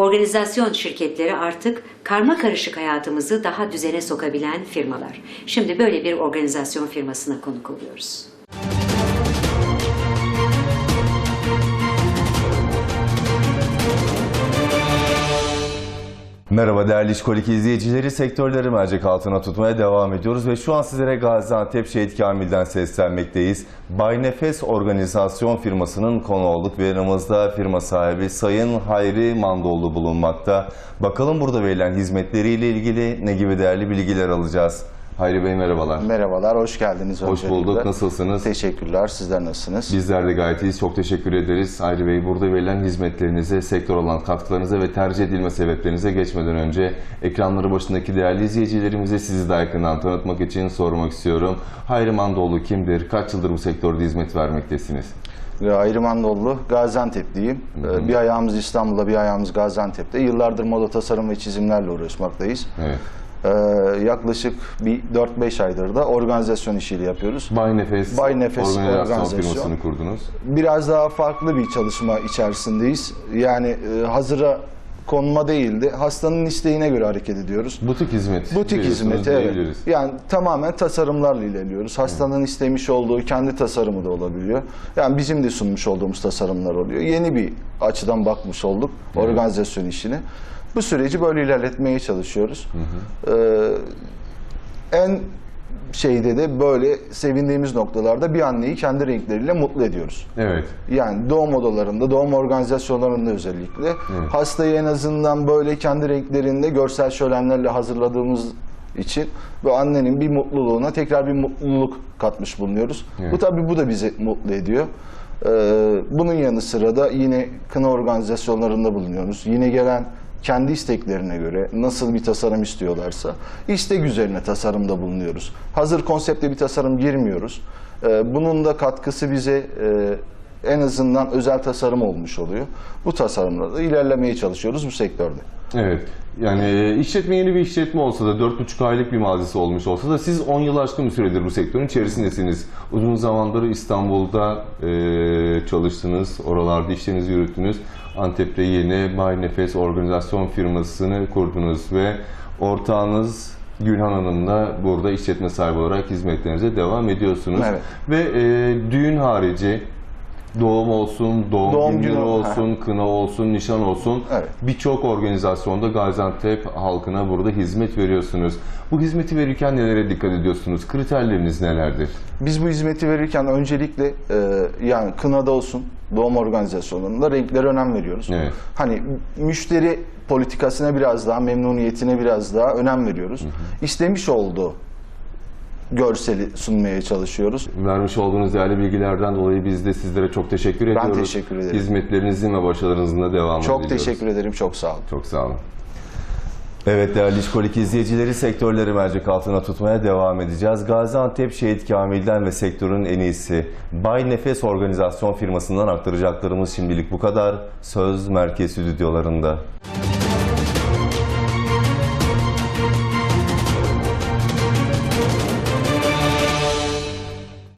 Organizasyon şirketleri artık karma karışık hayatımızı daha düzene sokabilen firmalar. Şimdi böyle bir organizasyon firmasına konuk oluyoruz. Merhaba değerli İşkolik izleyicileri. Sektörleri mercek altına tutmaya devam ediyoruz ve şu an sizlere Gaziantep Şehit Kamil'den seslenmekteyiz. Bay Nefes organizasyon firmasının konu olduk ve yanımızda firma sahibi Sayın Hayri Mandoğlu bulunmakta. Bakalım burada verilen hizmetleriyle ilgili ne gibi değerli bilgiler alacağız. Hayri Bey merhabalar. Merhabalar, hoş geldiniz. Hoş bulduk. Nasılsınız? Teşekkürler, sizler nasılsınız? Bizler de gayet iyiyiz. Çok teşekkür ederiz. Ayrı Bey burada verilen hizmetlerinize, sektör olan katkılarınıza ve tercih edilme sebeplerinize geçmeden önce ekranları başındaki değerli izleyicilerimize sizi daha yakından tanıtmak için sormak istiyorum. Hayri Mandoğlu kimdir? Kaç yıldır bu sektörde hizmet vermektesiniz? Ve Ayrimandoğlu, Gaziantep'liyim. Ee, Bir ayağımız İstanbul'da, bir ayağımız Gaziantep'te. Yıllardır moda tasarım ve çizimlerle uğraşmaktayız. Evet. Ee, yaklaşık bir 4-5 aydır da organizasyon işiyle yapıyoruz. Bay Nefes, Bay Nefes organizasyon organizasyon. firmasını kurdunuz. Biraz daha farklı bir çalışma içerisindeyiz. Yani e, hazıra konma değildi. Hastanın isteğine göre hareket ediyoruz. Butik hizmet. Butik hizmeti evet. diyebiliriz. Yani tamamen tasarımlarla ilerliyoruz. Hastanın istemiş olduğu kendi tasarımı da olabiliyor. Yani bizim de sunmuş olduğumuz tasarımlar oluyor. Yeni bir açıdan bakmış olduk organizasyon işini. Bu süreci böyle ilerletmeye çalışıyoruz. Ee, en şeyde de böyle sevindiğimiz noktalarda bir anneyi kendi renkleriyle mutlu ediyoruz. Evet. Yani doğum odalarında, doğum organizasyonlarında özellikle hastayı en azından böyle kendi renklerinde görsel şölenlerle hazırladığımız için ve annenin bir mutluluğuna tekrar bir mutluluk katmış bulunuyoruz. Evet. Bu tabii bu da bizi mutlu ediyor. Ee, bunun yanı sıra da yine kına organizasyonlarında bulunuyoruz. Yine gelen kendi isteklerine göre nasıl bir tasarım istiyorlarsa istek üzerine tasarımda bulunuyoruz. Hazır konsepte bir tasarım girmiyoruz. Ee, bunun da katkısı bize e, en azından özel tasarım olmuş oluyor. Bu tasarımla da ilerlemeye çalışıyoruz bu sektörde. Evet. Yani e, işletme yeni bir işletme olsa da 4,5 aylık bir mazisi olmuş olsa da siz 10 yıl aşkın bir süredir bu sektörün içerisindesiniz. Uzun zamandır İstanbul'da e, çalıştınız, oralarda işlerinizi yürüttünüz. Antep'te yeni Bay Nefes organizasyon firmasını kurdunuz ve ortağınız Gülhan Hanım'la burada işletme sahibi olarak hizmetlerinize devam ediyorsunuz. Evet. Ve e, düğün harici doğum olsun, doğum, Doğum günleri günü, olsun, kına olsun, nişan olsun Evet. birçok organizasyonda Gaziantep halkına burada hizmet veriyorsunuz. Bu hizmeti verirken nelere dikkat ediyorsunuz? Kriterleriniz nelerdir? Biz bu hizmeti verirken öncelikle e, yani kınada olsun, doğum organizasyonlarında renklere önem veriyoruz. Evet. Hani müşteri politikasına biraz daha, memnuniyetine biraz daha önem veriyoruz. İstemiş olduğu görseli sunmaya çalışıyoruz. Vermiş olduğunuz değerli bilgilerden dolayı biz de sizlere çok teşekkür ediyoruz. teşekkür ederim. Hizmetlerinizin ve başarınızın da devamını Çok diliyoruz. teşekkür ederim, çok sağ olun. Çok sağ olun. Evet değerli İşkolik izleyicileri sektörleri mercek altına tutmaya devam edeceğiz. Gaziantep Şehit Kamil'den ve sektörün en iyisi Bay Nefes organizasyon firmasından aktaracaklarımız şimdilik bu kadar. Söz merkez stüdyolarında.